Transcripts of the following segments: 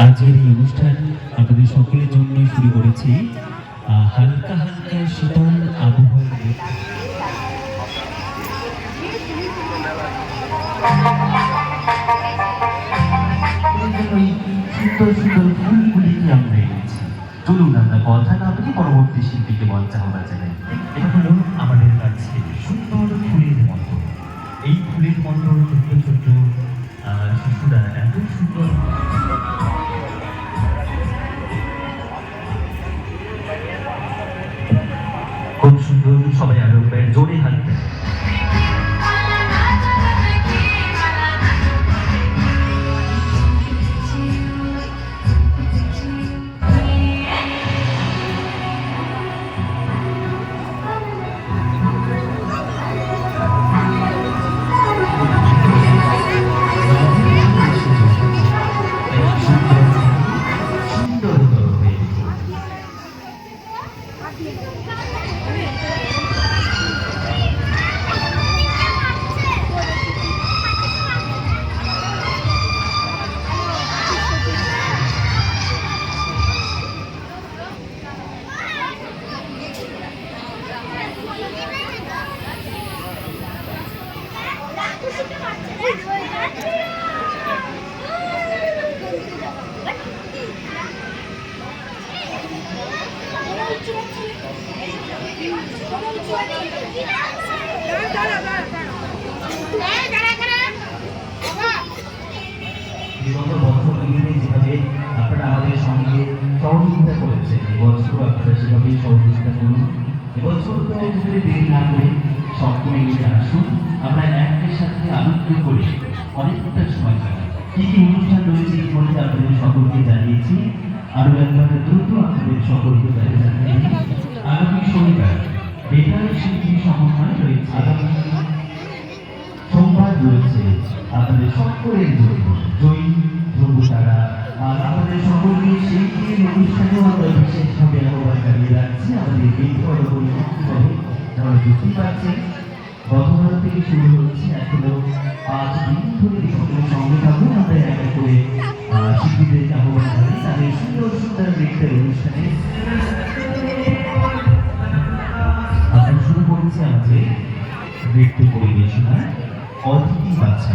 আজকের এই অনুষ্ঠান আপনাদের সকলের জন্য শুরু করেছি। হালকা হালকা শীতল আবহাওয়ার সুন্দর সুন্দর ফুলগুলিকে আমরা এনেছি। চলুন আমরা কথা না বলে পরবর্তী শিল্পীকে মঞ্চে আমরা জানাই। এটা হলো আমাদের কাছে সুন্দর ফুলের মন্ত্র এই ফুলের মন্ত্র ছোট্ট ছোট্ট আহ, শিশুরা এত সুন্দর বিগত বছরগুলিতে যেভাবে আপনারা আমাদের সঙ্গে সহযোগিতা করেছেন এবছর আপনারা সেভাবেই সহযোগিতা করুন। এবছর তো যদি না করে সকলে কি অনুষ্ঠান রয়েছে ইতিমধ্যে আপনাদের সকলকে জানিয়েছি আরও একবার দ্রুত আপনাদের সকলকে জানিয়ে। আগামী শনিবার বেতার শিল্পী সমন্বয় রয়েছে আগামী সোমবার রয়েছে আপনাদের সকলের জন্য জয়ী ধ্রুব তারা আর আমাদের সকলকে সেই দিনের অনুষ্ঠানেও আমরা বিশেষভাবে আহ্বান জানিয়ে রাখছি আমাদের এই পরবর্তী মুক্তিভাবে যারা বুঝতে পারছেন গতকাল থেকে শুরু হচ্ছে এখনও পাঁচ দিন ধরে সঙ্গে আমরা করে শিল্পীদেরকে আহ্বান জানাই, তাদের সুন্দর সুন্দর নৃত্যের অনুষ্ঠানে। আমরা শুরু করেছি আমাদের নৃত্য পরিবেশনা অতিথি বাচ্চা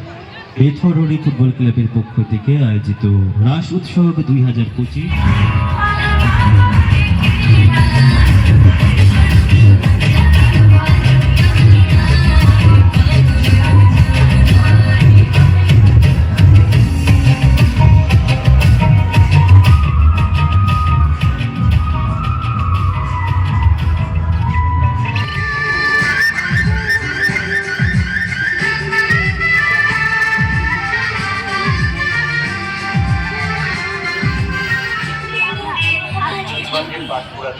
বেথরণী ফুটবল ক্লাবের পক্ষ থেকে আয়োজিত রাস উৎসব দুই হাজার পঁচিশ। বাঁকুড়া